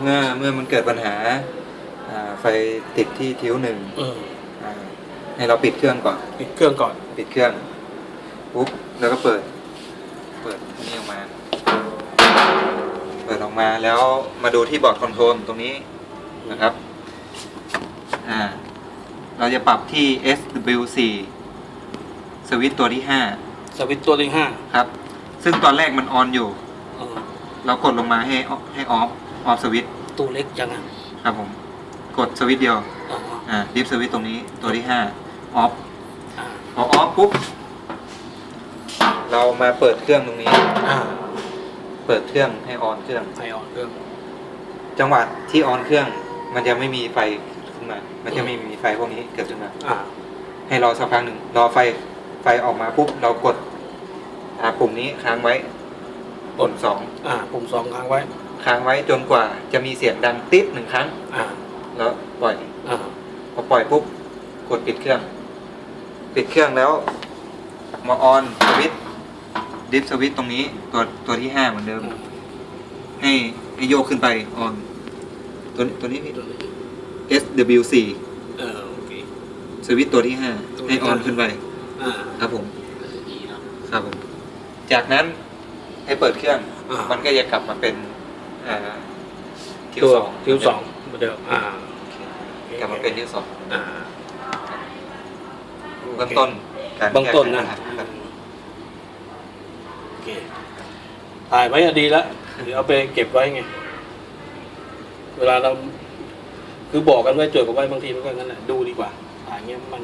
เมื่อเมื่อมันเกิดปัญหาอ่าไฟติดที่ทิ้วหนึ่งอืมอ่าให้เราปิดเครื่องก่อน ปิดเครื่องก่อน ปิดเครื่องปุ๊บแล้วก็เปิด เปิดอันนี่ออกมา เปิดออกมาแล้วมาดูที่บอร์ดคอนโทรลตรงนี้นะครับอ่าเราจะปรับที่ SW4 สวิตช์ตัวที่สวิตช์ตัวที่ห้า5ครับ ซึ่งตอนแรกมันออนอยู่อืมเรากดลงมาให้ให้ออฟ ออฟสวิตช์ตู้เล็กจังอะครับผม กดสวิตช์เดียวอ่าอ่าดิฟสวิตช์ตรงนี้ตัวที่5ออฟอ่าพอออฟปุ๊บ เรามาเปิดเครื่องตรงนี้ อ่าเปิดเครื่องให้ออนเครื่อง ไฟออนเครื่องจังหวะที่ออนเครื่อง มันจะไม่มีไฟขึ้นมา มันจะไม่มีไฟพวกนี้เกิดขึ้นมา อ่าให้รอสักพักหนึ่งรอไฟไฟออกมาปุ๊บเรากดอ่าปุ่มนี้ค้างไว้ปุ่มสองอ่าปุ่มสองค้างไว้ ค้างไว้จนกว่าจะมีเสียงดังติดหนึ่งครั้ง อ่าแล้วปล่อย อ่าพอปล่อยปุ๊บกดปิดเครื่อง ปิดเครื่องแล้ว มาออนสวิตดิฟสวิตตรงนี้ตัวตัวที่ห้าเหมือนเดิม ให้ให้โยกขึ้นไปออน ตัวนี้ตัวนี้พี่ SW4 เออโอเค สวิตตัวที่ห้าตัวที่ให้ออนห้าขึ้นไป อ่าครับผมครับผม จากนั้นให้เปิดเครื่อง อ่ามันก็จะกลับมาเป็น อ่าทิวตัวสองทิวสองเหมือนเดิมอ่ากลับมาเป็นทิวสองอ่าเบื้องต้นการเบื้องต้นนะแก้ไขปัญหาครับโอเคถ่ายไว้อะดีแล้วเดี๋ยวเอาไปเก็บไว้ไง เวลาเรา คือบอกกันไว้จดกันไว้บางทีมันก็งั้นแหละดูดีกว่าถ่ายเงี้ยมัน